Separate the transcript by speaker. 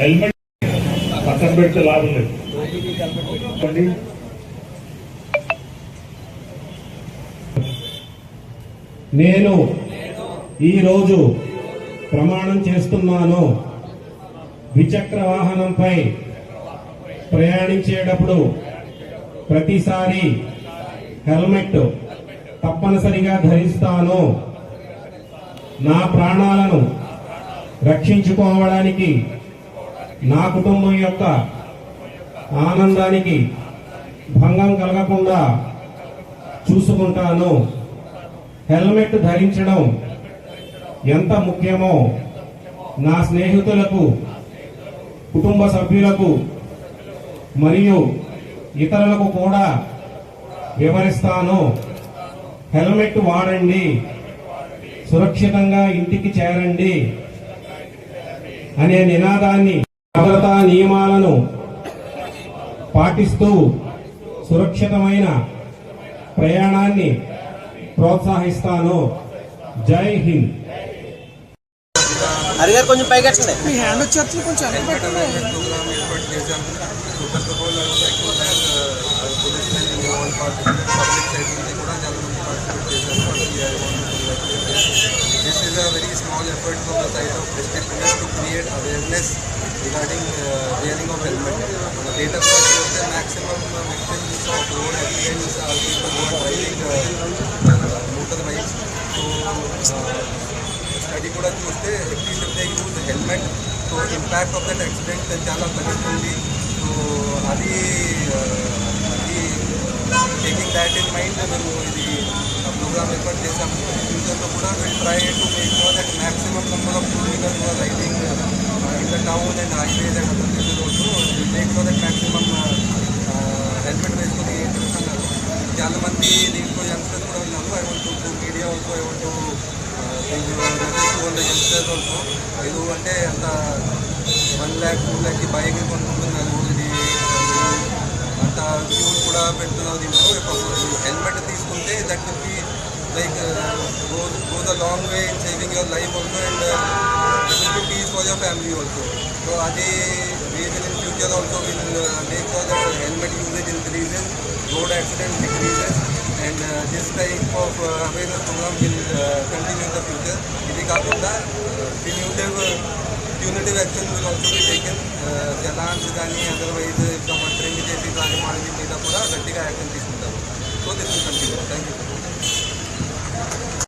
Speaker 1: Helmet పక్కన పెడితే లాభం లేదు.
Speaker 2: నేను ఈరోజు ప్రమాణం చేస్తున్నాను. ద్విచక్ర వాహనంపై ప్రయాణించేటప్పుడు ప్రతిసారి హెల్మెట్ తప్పనిసరిగా ధరిస్తాను. నా ప్రాణాలను రక్షించుకోవడానికి నా కుటుంబం యొక్క ఆనందానికి భంగం కలగకుండా చూసుకుంటాను. హెల్మెట్ ధరించడం ఎంత ముఖ్యమో నా స్నేహితులకు కుటుంబ సభ్యులకు మరియు ఇతరులకు కూడా వివరిస్తాను. హెల్మెట్ వాడండి. సురక్షితంగా ఇంటికి చేరండి. అనే నినాదాన్ని భద్రతా నియమాలను పాటిస్తూ సురక్షితమైన ప్రయాణాన్ని ప్రోత్సహిస్తాను. జై హింద్.
Speaker 3: హరిగారు కొంచెం పైకెట్టండి
Speaker 4: మీ హ్యాండ్ వచ్చేస్తుంది కొంచెం పెట్టండి
Speaker 5: in all part public side నుంచి కూడా చాలా మంది పార్టిసిపేట్ చేశారు this is a very small effort from the side of district police to create awareness regarding wearing of helmet మన డేటా పాయింట్ చూస్తే maximum victims of road accidents are people who are driving motor bikes so study కూడా చూస్తే at least if they use helmet so impact of that accident చాలా తగ్గుతుంది so అది ఆ, అది taking that in mind మేము ఇది ప్రోగ్రామ్ ఏర్పాటు చేశాము ఫ్యూచర్లో కూడా will try to make sure that maximum number of two wheeler riding in the town and highways and other places maximum helmet వేసుకొని తిరుగుతున్నారు చాలా మంది దీంట్లో యంగ్స్టర్స్ కూడా ఉన్నారు I want to media also I want to youngsters also ఇది అంటే అంత వన్ ల్యాక్ టూ ల్యాక్కి బైక్ కొనుక్కుంటున్నారు ఇది అంత ఫ్యూల్ కూడా పెడుతున్నారు దీంట్లో హెల్మెట్ తీసుకుంటే that will be like go go the long way in saving your life also and for your family also. So are they ways in future also will make sure that helmet usage increases, road accident decreases and uh, this type of uh, awareness program will uh, continue in the future. Because of that, uh, punitive, punitive action will also be taken. Jalan, uh, Sidani, otherwise if someone train with AC, Rajamalini, Nidapura, Gattika action is So this will continue. Thank you.